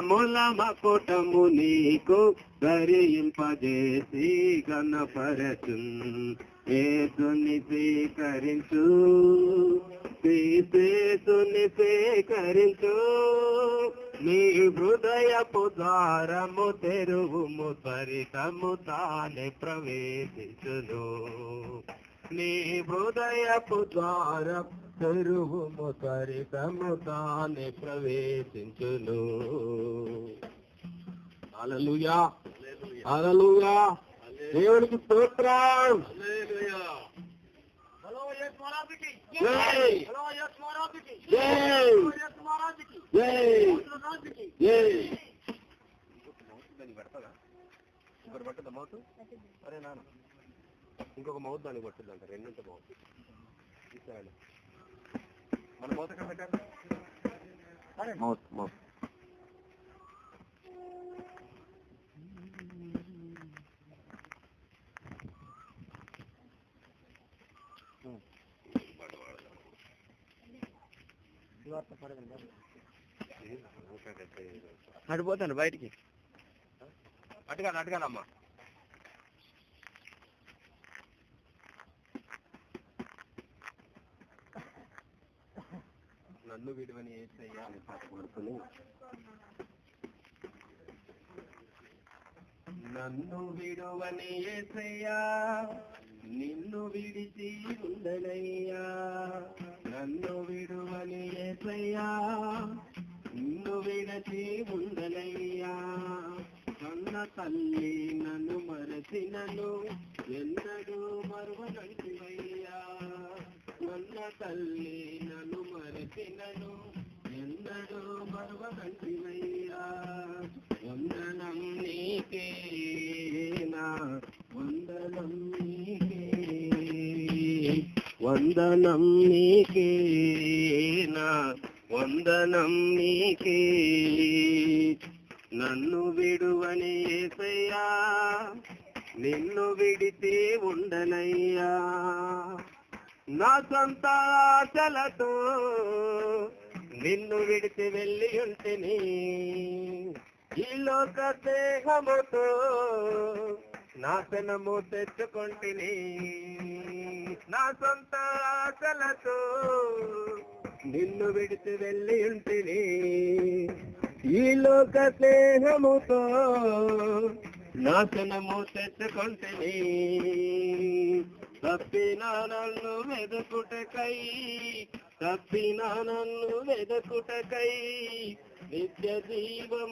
ముల మకుటము నీకు ధరింపజేసి గణపరచు ఏసుని స్వీకరించు క్రీస్తుని స్వీకరించు. నీ హృదయపు ద్వారము తెరువుము త్వరితము తానే ప్రవేశించును. నీ హృదయపు ద్వారం తెరువుము త్వరితము తానే ప్రవేశించును. హల్లెలూయా హల్లెలూయా. దేవునికి స్తోత్రం. ఇంకొకటి పట్టదా మౌత్ అరే నాన్న ఇంకొక మౌత్ దానికి రెండింటి తీసుకురండి మన మౌత్ మౌత్ మౌత్ అడిపోతాను బయటికి. అడగాలి అడగాలమ్మా నన్ను విడువని ఏసయ్యా అని పాట నన్ను విడువని ఏసయ్యా నిన్ను విడిచి ఉండనయ్యా. నన్ను విడువని ఏసయ్యా నిన్ను విడచి ఉండనయ్యా. కన్న తల్లి నన్ను మరచినను ఎన్నడూ మరువనంటివయ్యా. కన్న తల్లి నన్ను మరచినను ఎన్నడూ మరువనంటివయ్యా వందనం నీకే నా వందనం నీకే. వందనం నీకే నా వందనం నీకే. నన్ను విడువని ఏసయ్యా నిన్ను విడితే ఉండనయ్యా. నా సొంత ఆశలతో నిన్ను విడిచి వెళ్ళి ఉంటేని ఈ లోక దేహముతో నాశనము తెచ్చుకుంటుని నా. సొంత ఆశలతో నిన్ను విడిచి వెళ్ళి ఉంటేని ఈ లోక స్నేహముతో నాశనము తెచ్చుకొంటిని తప్పిన నన్ను వెదకుటకై తప్పిన నన్ను వెదకుటకై నిత్య జీవం